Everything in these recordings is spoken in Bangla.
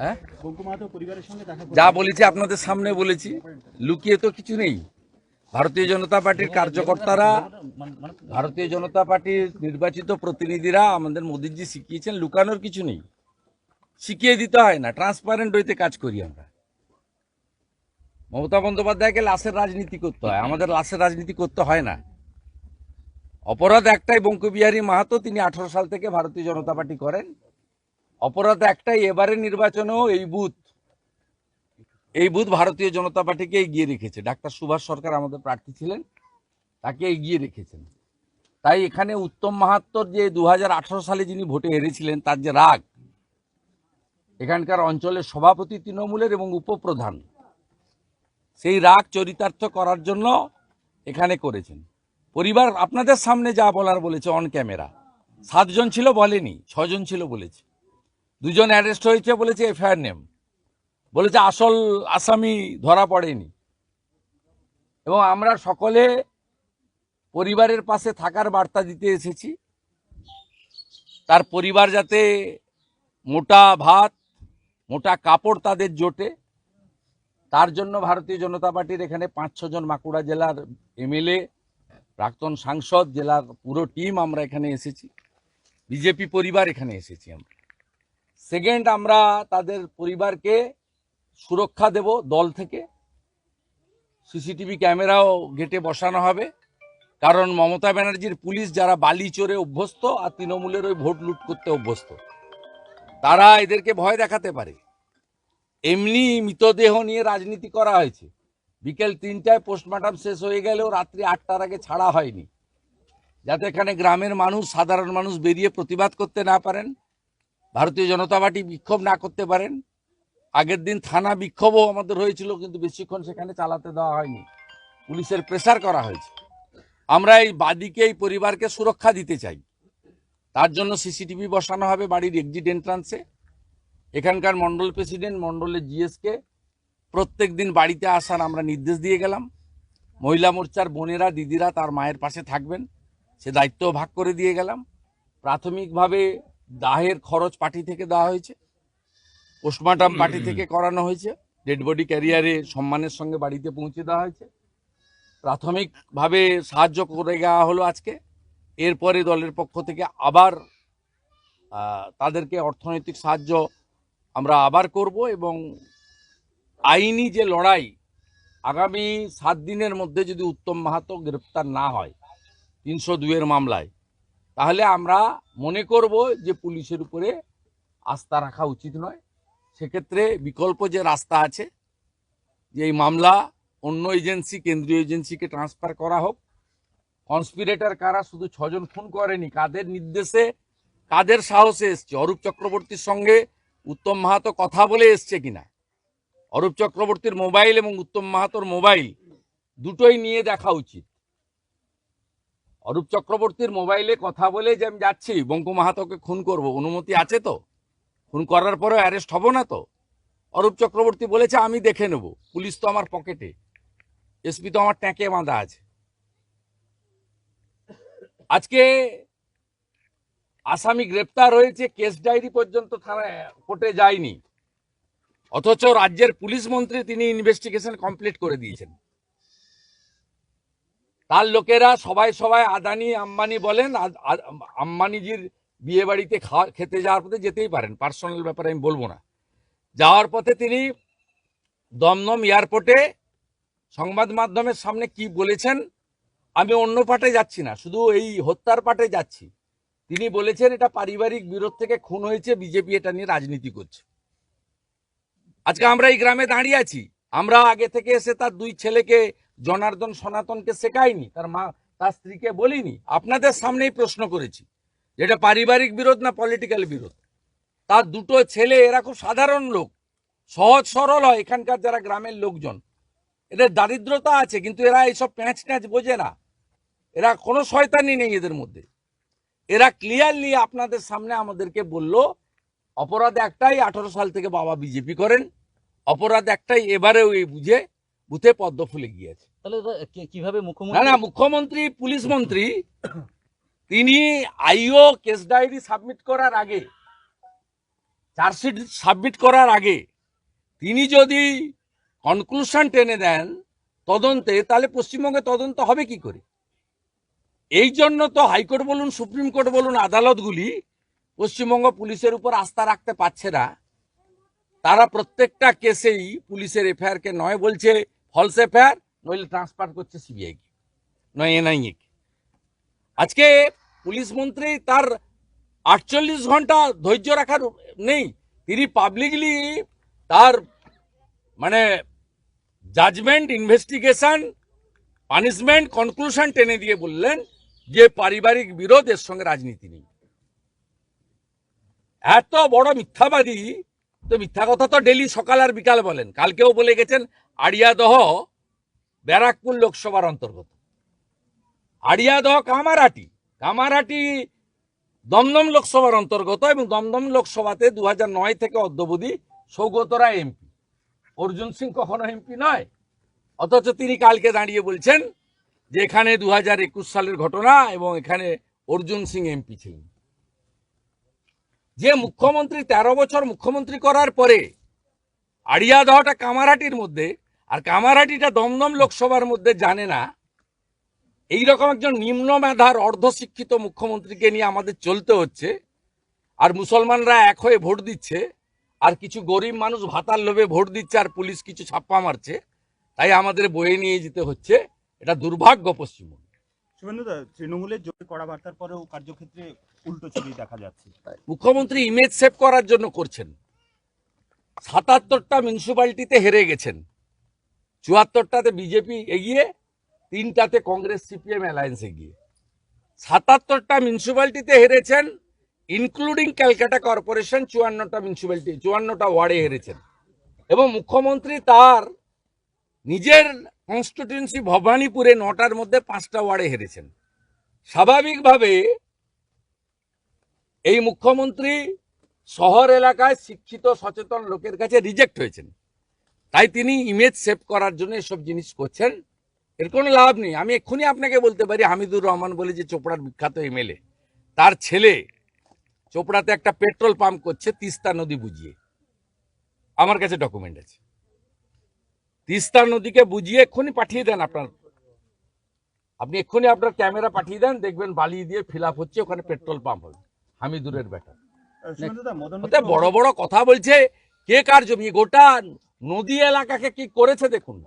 হ্যাঁ? যা বলেছি আপনাদের সামনে বলেছি, লুকিয়ে তো কিছু নেই। ভারতীয় জনতা পার্টির কার্যকর্তারা, ভারতীয় জনতা পার্টির নির্বাচিত প্রতিনিধিরা আমাদের মোদীজি শিখিয়েছেন, লুকানোর কিছু নেই। শিখিয়ে দিতে হয় না ট্রান্সপারেন্ট হইতে কাজ করি আমরা। মমতা বন্দ্যোপাধ্যায়কে লাশের রাজনীতি করতে হয়, আমাদের লাশের রাজনীতি করতে হয় না। অপরাধ একটাই, বঙ্কবিহারী মাহাতো, তিনি আঠারো সাল থেকে ভারতীয় জনতা পার্টি করেন। অপরাধ একটাই, এবারে নির্বাচনেও এই বুথ এই বুথ ভারতীয় জনতা পার্টিকে এগিয়ে রেখেছে। ডাক্তার সুভাষ সরকার আমাদের প্রার্থী ছিলেন, তাকে এগিয়ে রেখেছেন। তাই এখানে উত্তম মাহাত্মর যে দু হাজার আঠেরো সালে যিনি ভোটে হেরেছিলেন, তার যে রাগ, এখানকার অঞ্চলের সভাপতি তৃণমূলের এবং উপপ্রধান, সেই রাগ চরিতার্থ করার জন্য এখানে করেছেন। পরিবার, আপনাদের সামনে যা বলার বলেছে অন ক্যামেরা সাতজন ছিল বলেনি, ছজন ছিল বলেছে। দুজন অ্যারেস্ট হয়েছে বলেছে এফআইআর নেম। বলেছে আসল আসামি ধরা পড়েনি। এবং আমরা সকলে পরিবারের পাশে থাকার বার্তা দিতে এসেছি। তার পরিবার যাতে মোটা ভাত, মোটা কাপড় তাদের জোটে। তার জন্য ভারতীয় জনতা পার্টির এখানে পাঁচ ছজন বাঁকুড়া জেলার এমএলএ, প্রাক্তন সাংসদ, জেলার পুরো টিম আমরা এখানে এসেছি। বিজেপি পরিবার এখানে এসেছি আমরা। সেকেন্ড আমরা তাদের পরিবারকে সুরক্ষা দেব দল থেকে। সিসিটিভি ক্যামেরাও গেটে বসানো হবে। কারণ মমতা ব্যানার্জির পুলিশ যারা বালি চোরে অভ্যস্ত আর তৃণমূলের ওই ভোট লুট করতে অভ্যস্ত, তারা এদেরকে ভয় দেখাতে পারে। এমনি মৃতদেহ নিয়ে রাজনীতি করা হয়েছে। বিকেল তিনটায় পোস্টমর্টম শেষ হয়ে গেলেও রাত্রি আটটার আগে ছাড়া হয়নি। যাতে এখানে গ্রামের মানুষ, সাধারণ মানুষ বেরিয়ে প্রতিবাদ করতে না পারেন। ভারতীয় জনতা পার্টি বিক্ষোভ না করতে পারেন। আগের দিন থানা বিক্ষোভও আমাদের হয়েছিল, কিন্তু বেশিক্ষণ সেখানে চালাতে দেওয়া হয়নি। পুলিশের প্রেসার করা হয়েছে। আমরা এই বাদীকে, এই পরিবারকে সুরক্ষা দিতে চাই। তার জন্য সিসিটিভি বসানো হবে বাড়ির এক্সিট এন্ট্রান্সে এখানকার মন্ডল প্রেসিডেন্ট মন্ডলের জিএসকে প্রত্যেক দিন বাড়িতে আসার আমরা নির্দেশ দিয়ে গেলাম। মহিলা মোর্চার বোনেরা, দিদিরা তার মায়ের পাশে থাকবেন। সে দায়িত্ব ভাগ করে দিয়ে গেলাম। প্রাথমিকভাবে দাহের খরচ পার্টি থেকে দেওয়া হয়েছে পোস্টমর্টম পার্টি থেকে করানো হয়েছে ডেড বডি ক্যারিয়ারে সম্মানের সঙ্গে বাড়িতে পৌঁছে দেওয়া হয়েছে। প্রাথমিকভাবে সাহায্য করে দেওয়া হলো আজকে এরপরে দলের পক্ষ থেকে আবার তাদেরকে অর্থনৈতিক সাহায্য আমরা আবার করব এবং আইনি যে লড়াই আগামী সাত দিনের মধ্যে যদি উত্তম মাহাতো গ্রেপ্তার না হয় তিনশো দুয়ের মামলায় তাহলে আমরা মনে করব যে পুলিশের উপরে আস্থা রাখা উচিত নয়। সেক্ষেত্রে বিকল্প যে রাস্তা আছে, যে এই মামলা অন্য এজেন্সি, কেন্দ্রীয় এজেন্সিকে ট্রান্সফার করা হোক, কনস্পিরেটর কারা শুধু ছজন খুন করেনি, কাদের নির্দেশে, কাদের সাহসে এসছে? অরূপ চক্রবর্তীর সঙ্গে উত্তম মাহাতো কথা বলে এসছে কিনা? অরূপ চক্রবর্তীর মোবাইল এবং উত্তম মাহাতোর মোবাইল দুটোই নিয়ে দেখা উচিত। অরূপ চক্রবর্তীর মোবাইলে কথা বলে যে আমি যাচ্ছি, বঙ্কু মাহাতোকে খুন করব, অনুমতি আছে তো? খুন করার পরে অ্যারেস্ট হব না তো? অরূপ চক্রবর্তী বলেছে, আমি দেখে নেব। পুলিশ তো আমার পকেটে। এসপি তো আমার ট্যাঁকে বাঁধা আছে। আজকে আসামি গ্রেপ্তার হয়েছে, কেস ডায়েরি পর্যন্ত থানায়, কোর্টে যায়নি। অথচ রাজ্যের পুলিশ মন্ত্রী তিনি ইনভেস্টিগেশন কমপ্লিট করে দিয়েছেন। তার লোকেরা সবাই সবাই আদানি, আম্বানি বলেন আম্বানিজির বিয়ে বাড়িতে খাওয়া, খেতে যাওয়ার পথে যেতেই পারেন। পার্সোনাল ব্যাপারে আমি বলব না। যাওয়ার পথে তিনি দমদম এয়ারপোর্টে সংবাদ মাধ্যমের সামনে কি বলেছেন, আমি অন্য পাটে যাচ্ছি না, শুধু এই হত্যার পাটে যাচ্ছি। তিনি বলেছেন, এটা পারিবারিক বিরোধ থেকে খুন হয়েছে, বিজেপি এটা নিয়ে রাজনীতি করছে। আজকে আমরা এই গ্রামে দাঁড়িয়ে আছি। আমরা আগে থেকে এসে তার দুই ছেলেকে জনার্দন সনাতনকে শেখায়নি, তার মা, তার স্ত্রীকে বলিনি। আপনাদের সামনেই প্রশ্ন করেছি, যেটা পারিবারিক বিরোধ না পলিটিক্যাল বিরোধ? তার দুটো ছেলে, এরা খুব সাধারণ লোক। সহজ সরল হয়, এখানকার যারা গ্রামের লোকজন। এদের দারিদ্রতা আছে, কিন্তু এরা এইসব প্যাঁচ ট্যাঁচ বোঝে না। এরা কোনো শয়তানি নেই এদের মধ্যে। এরা ক্লিয়ারলি আপনাদের সামনে আমাদেরকে বলল, অপরাধ একটাই, আঠারো সাল থেকে বাবা বিজেপি করেন। অপরাধ একটাই, এবারেও এই বুঝে। বুথে পদ্ম ফুলে গিয়েছে। তাহলে কীভাবে মুখ্যমন্ত্রী না মুখ্যমন্ত্রী পুলিশ মন্ত্রী তিনি আইও কেস ডায়েরি সাবমিট করার আগে চার্জশিট সাবমিট করার আগে তিনি যদি কনক্লুশন টেনে দেন তদন্তে তাহলে পশ্চিমবঙ্গে তদন্ত হবে কি করে? এই জন্য তো হাইকোর্ট বলুন সুপ্রিম কোর্ট বলুন আদালতগুলি পশ্চিমবঙ্গ পুলিশের উপর আস্থা রাখতে পারছে না। তারা প্রত্যেকটা কেসেই পুলিশের এফআইআর কে নয় বলছে ফলস এফআইআর নইলে ট্রান্সফার করছে সিবিআইকে নয় এনআইএ কে। আজকে পুলিশ মন্ত্রী তার আটচল্লিশ ঘণ্টা ধৈর্য রাখার নেই। তিনি পাবলিকলি তার মানে জাজমেন্ট ইনভেস্টিগেশন পানিশমেন্ট কনক্লুশন টেনে দিয়ে বললেন যে পারিবারিক বিরোধ, এর সঙ্গে রাজনীতি নেই। এত বড় মিথ্যাবাদী তো মিথ্যা কথা তো ডেলি সকাল আর বিকাল বলেন। কালকেও বলে গেছেন, আড়িয়াদহ ব্যারাকপুর লোকসভার অন্তর্গত। আড়িয়াদহ কামারহাটি কামারাটি দমদম লোকসভার অন্তর্গত এবং দমদম লোকসভাতে দু নয় থেকে অদ্যবধি সৌগতরা এমপি। অর্জুন সিং কখনো এমপি নয়, অথচ তিনি কালকে দাঁড়িয়ে বলছেন যে এখানে দু হাজার একুশ সালের ঘটনা এবং এখানে অর্জুন সিং এমপি ছিলেন। যে মুখ্যমন্ত্রী তেরো বছর মুখ্যমন্ত্রী করার পরে আড়িয়া আড়িয়াদহটা কামারহাটির মধ্যে, আর কামারহাটিটা দমদম লোকসভার মধ্যে জানে না এই রকম একজন নিম্ন মেধার অর্ধশিক্ষিত মুখ্যমন্ত্রীকে নিয়ে আমাদের চলতে হচ্ছে, আর মুসলমানরা এক হয়ে ভোট দিচ্ছে, আর কিছু গরিব মানুষ ভাতার লোভে ভোট দিচ্ছে, আর পুলিশ কিছু ছাপ্পা মারছে, তাই আমাদের বয়ে নিয়ে যেতে হচ্ছে। এটা দুর্ভাগ্য পশ্চিমবঙ্গ। শুভেন্দুদা তৃণমূলের জোরে কড়া বার্তার পরেও কার্যক্ষেত্রে উল্টো ছবি দেখা যাচ্ছে। মুখ্যমন্ত্রী ইমেজ সেভ করার জন্য করছেন। সাতাত্তরটা মিউনিসিপ্যালিটিতে হেরে গেছেন। চুয়াত্তরটাতে বিজেপি এগিয়ে, তিনটাতে কংগ্রেস, সিপিএম অ্যালায়েন্স এগিয়ে। সাতাত্তরটা মিউনিসিপ্যালিটিতে হেরেছেন ইনক্লুডিং ক্যালকাটা কর্পোরেশন, চুয়ান্নটা মিউনিসিপ্যালিটি চুয়ান্নটা ওয়ার্ডে হেরেছেন। এবং মুখ্যমন্ত্রী তার নিজের কনস্টিটিউন্সি ভবানীপুরে নটার মধ্যে পাঁচটা ওয়ার্ডে হেরেছেন। স্বাভাবিকভাবে এই মুখ্যমন্ত্রী শহর এলাকায় শিক্ষিত, সচেতন লোকের কাছে রিজেক্ট হয়েছেন। তাই তিনি ইমেজ সেভ করার জন্য এসব জিনিস করছেন। এর কোনো লাভ নেই। আমি এক্ষুনি আপনাকে বলতে পারি, হামিদুর রহমান বলে যে চোপড়ার বিখ্যাত এমএলএ, তার ছেলে চোপড়াতে একটা পেট্রোল পাম্প করছে, তিস্তা নদী বুঝিয়ে। আমার কাছে ডকুমেন্ট আছে। তিস্তা নদীকে বুঝিয়ে এক্ষুনি পাঠিয়ে দেন আপনার। আপনি এক্ষুনি আপনার ক্যামেরা পাঠিয়ে দেন দেখবেন বালি দিয়ে ফিল হচ্ছে ওখানে পেট্রোল পাম্প হবে। হামিদুরের মিত্র- বড় বড় কথা বলছে কে কার জমি গোটা নদী এলাকাকে কি করেছে দেখুন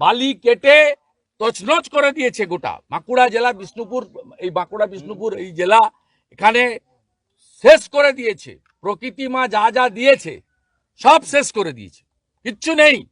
বালি কেটে তছনছ করে দিয়েছে গোটা। বাঁকুড়া জেলা বিষ্ণুপুর এই বাঁকুড়া বিষ্ণুপুর এই জেলা এখানে শেষ করে দিয়েছে। প্রকৃতি মা যা যা দিয়েছে সব শেষ করে দিয়েছে। কিচ্ছু নেই।